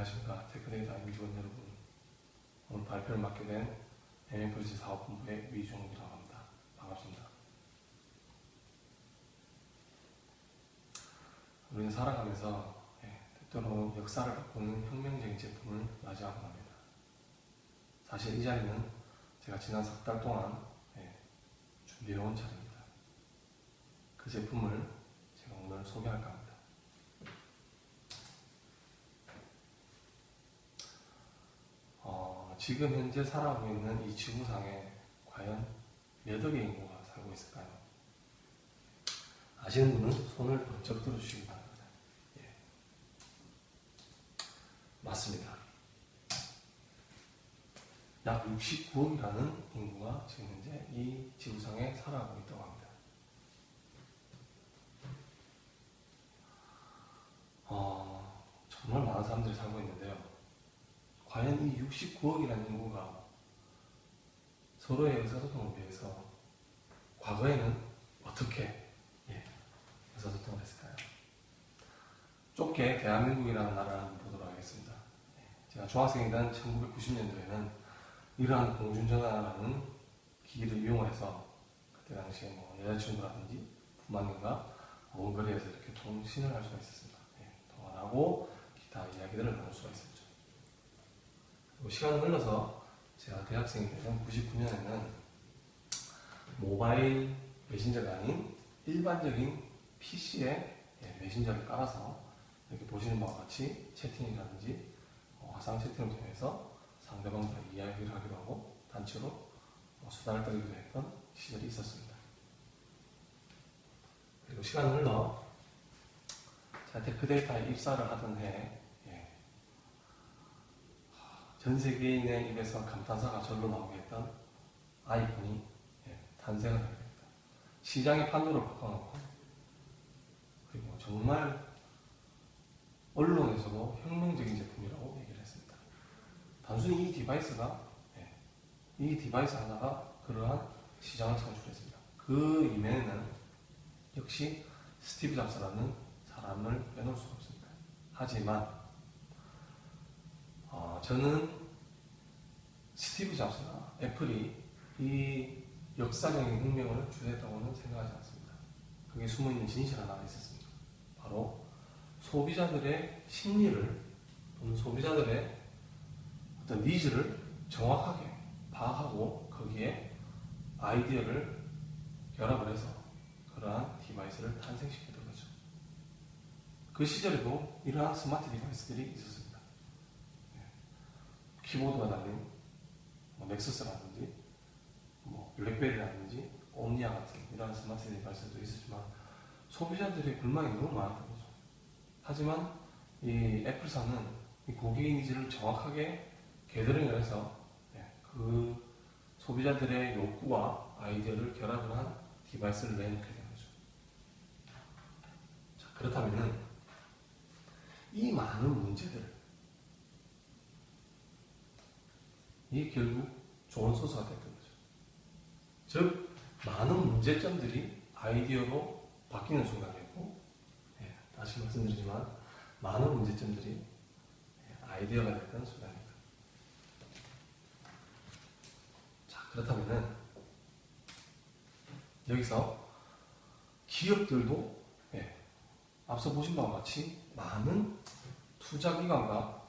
안녕하십니까. 테크데이터 임직원 여러분. 오늘 발표를 맡게 된 MFC 사업본부의 위종이라고 합니다. 반갑습니다. 우리는 살아가면서 예, 때때로 역사를 바꾸는 혁명적인 제품을 맞이하곤 합니다. 사실 이 자리는 제가 지난 석 달 동안 예, 준비해온 자리입니다. 그 제품을 제가 오늘 소개할까 합니다 어, 지금 현재 살아가고 있는 이 지구상에 과연 몇 억의 인구가 살고 있을까요? 아시는 분은 손을 번쩍 들어주시기 바랍니다. 예. 맞습니다. 약 69억이라는 인구가 지금 현재 이 지구상에 살아가고 있다고 합니다. 어, 정말 많은 사람들이 살고 있는데요. 과연 이 69억이라는 인구가 서로의 의사소통을 위해서 과거에는 어떻게 예, 의사소통을 했을까요? 좁게 대한민국이라는 나라를 보도록 하겠습니다. 예, 제가 중학생이던 1990년도에는 이러한 공중전화라는 기기를 이용해서 그때 당시에 뭐 여자친구라든지 부모님과 먼 거리에서 이렇게 통신을 할 수가 있었습니다. 예, 통화를 하고 기타 이야기들을 나눌 수가. 그리고 시간이 흘러서 제가 대학생이 되던 99년에는 모바일 메신저가 아닌 일반적인 PC에 메신저를 깔아서 이렇게 보시는 바와 같이 채팅이라든지 어, 화상 채팅을 통해서 상대방과 이야기를 하기도 하고 단체로 어, 수다를 떨기도 했던 시절이 있었습니다. 그리고 시간이 흘러 제가 테크 데이터에 입사를 하던 해에 예, 전 세계인의 입에서 감탄사가 절로 나오게 했던 아이폰이 예, 탄생을 하게 됩니다. 시장의 판도를 바꿔놓고 그리고 정말 언론에서도 혁명적인 제품이라고 얘기를 했습니다. 단순히 이 디바이스가 예, 이 디바이스 하나가 그러한 시장을 창출했습니다. 그 이면에는 역시 스티브 잡스라는 사람을 빼놓을 수가 없습니다. 하지만 어, 저는 스티브 잡스나 애플이 이 역사적인 혁명을 주도했다고는 생각하지 않습니다. 그게 숨어있는 진실 하나가 있었습니다. 바로 소비자들의 심리를 또는 소비자들의 어떤 니즈를 정확하게 파악하고 거기에 아이디어를 결합을 해서 그러한 디바이스를 탄생시켰던 거죠. 그 시절에도 이러한 스마트 디바이스들이 있었습니다. 키보드가 달린 뭐 넥서스라든지 뭐 블랙베리라든지 옴니아 같은 이러한 스마트 디바이스도 있었지만 소비자들의 불만이 너무 많았던 거죠. 하지만 이 애플사는 이 고객의 니즈를 정확하게 개드링을 해서 예, 그 소비자들의 욕구와 아이디어를 결합을 한 디바이스를 내놓게 된 거죠. 자, 그렇다면은 이 많은 문제들 이 결국 좋은 소스가 됐던 거죠. 즉 많은 문제점들이 아이디어로 바뀌는 순간이었고 예, 다시 말씀드리지만 많은 문제점들이 예, 아이디어가 됐던 순간입니다. 자 그렇다면은 여기서 기업들도 예, 앞서 보신 바와 같이 많은 투자 기관과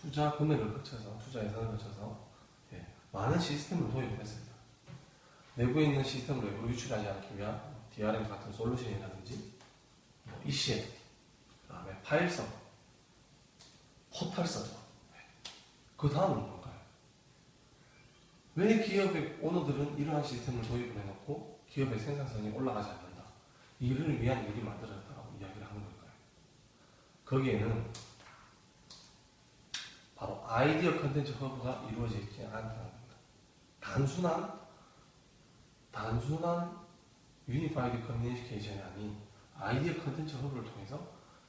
투자 금액을 거쳐서 투자 예산을 거쳐서 예, 많은 시스템을 도입을 했습니다. 내부에 있는 시스템을 외부로 유출하지 않기 위한 DRM 같은 솔루션이라든지 뭐 ECM, 그다음에 파일 서버, 포털 서버. 그 다음은 뭔가요? 왜 기업의 오너들은 이러한 시스템을 도입을 해놓고 기업의 생산성이 올라가지 않는다? 이를 위한 일이 만들어졌다고 이야기를 하는 걸까요? 거기에는 아이디어 컨텐츠 허브가 않다는 겁니다. 단순한 단순한 유니파이드 커뮤니케이션이 아닌 아이디어 컨텐츠 허브를 통해서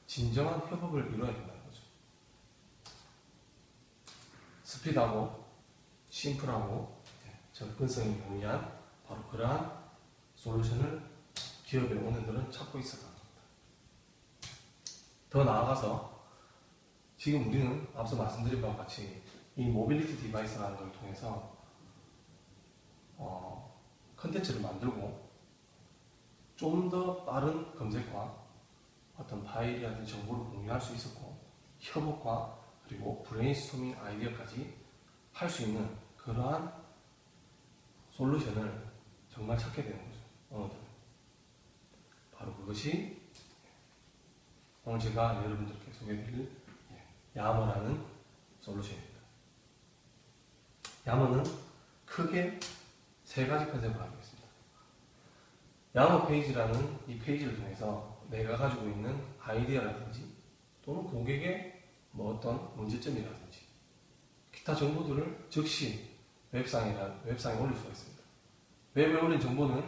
진정한 협업을 이루어야 된다는 거죠. 스피드하고 심플하고 예, 접근성이 용이한 바로 그러한 솔루션을 기업의 오너들은 찾고 있었다는 겁니다. 더 나아가서 지금 우리는 앞서 말씀드린 바와 같이 이 모빌리티 디바이스라는 걸 통해서 어, 컨텐츠를 만들고 좀 더 빠른 검색과 어떤 파일이라든지 정보를 공유할 수 있었고 협업과 그리고 브레인스토밍 아이디어까지 할 수 있는 그러한 솔루션을 정말 찾게 되는 거죠. 어느들. 바로 그것이 오늘 제가 여러분들께 소개해드릴 야머라는 솔루션입니다. 야머는 크게 세 가지 컨셉을 가지고 있습니다. 야머 페이지라는 이 페이지를 통해서 내가 가지고 있는 아이디어라든지 또는 고객의 뭐 어떤 문제점이라든지 기타 정보들을 즉시 웹상이나 웹상에 올릴 수가 있습니다. 웹에 올린 정보는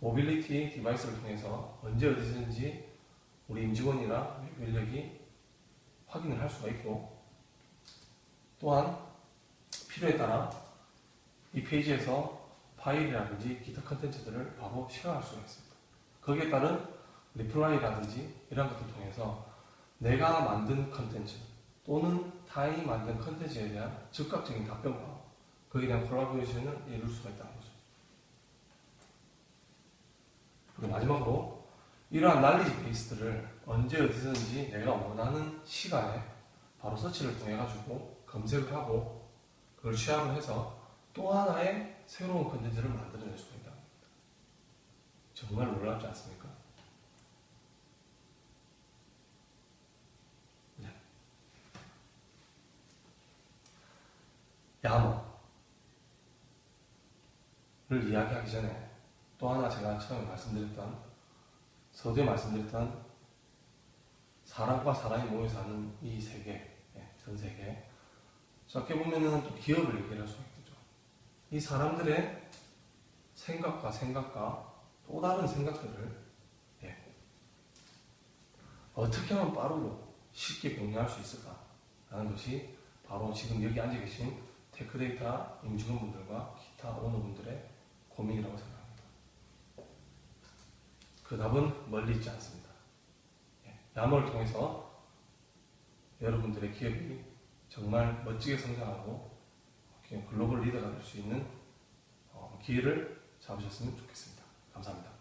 모빌리티 디바이스를 통해서 언제 어디서든지 우리 임직원이나 웹 인력이 확인을 할 수가 있고 또한 필요에 따라 이 페이지에서 파일이라든지 기타 컨텐츠들을 바로 쉐어할 수가 있습니다. 거기에 따른 리플라이라든지 이런 것들 통해서 내가 만든 컨텐츠 또는 타인이 만든 컨텐츠에 대한 즉각적인 답변과 거기에 대한 콜라보레이션을 이룰 수가 있다는 거죠. 그리고 마지막으로 이러한 난리지 베이스들을 언제 어디서든지 내가 원하는 시간에 바로 서치를 통해 가지고 검색을 하고 그걸 취합을 해서 또 하나의 새로운 컨텐츠를 만들어낼 수가 있다. 정말 놀랍지 않습니까? 네. 야모를 이야기하기 전에 또 하나 제가 처음에 말씀드렸던 서두에 말씀드렸던 사람과 사람이 모여 사는 이 세계, 예, 전 세계. 적게 보면은 또 기업을 얘기할 수가 있겠죠. 이 사람들의 생각과 생각과 또 다른 생각들을 예, 어떻게 하면 빠르고 쉽게 공유할 수 있을까라는 것이 바로 지금 여기 앉아 계신 테크데이터 임직원분들과 기타 오너분들의 고민이라고 생각합니다. 그 답은 멀리 있지 않습니다. 예, 야모를 통해서 여러분들의 기업이 정말 멋지게 성장하고 글로벌 리더가 될 수 있는 어, 기회를 잡으셨으면 좋겠습니다. 감사합니다.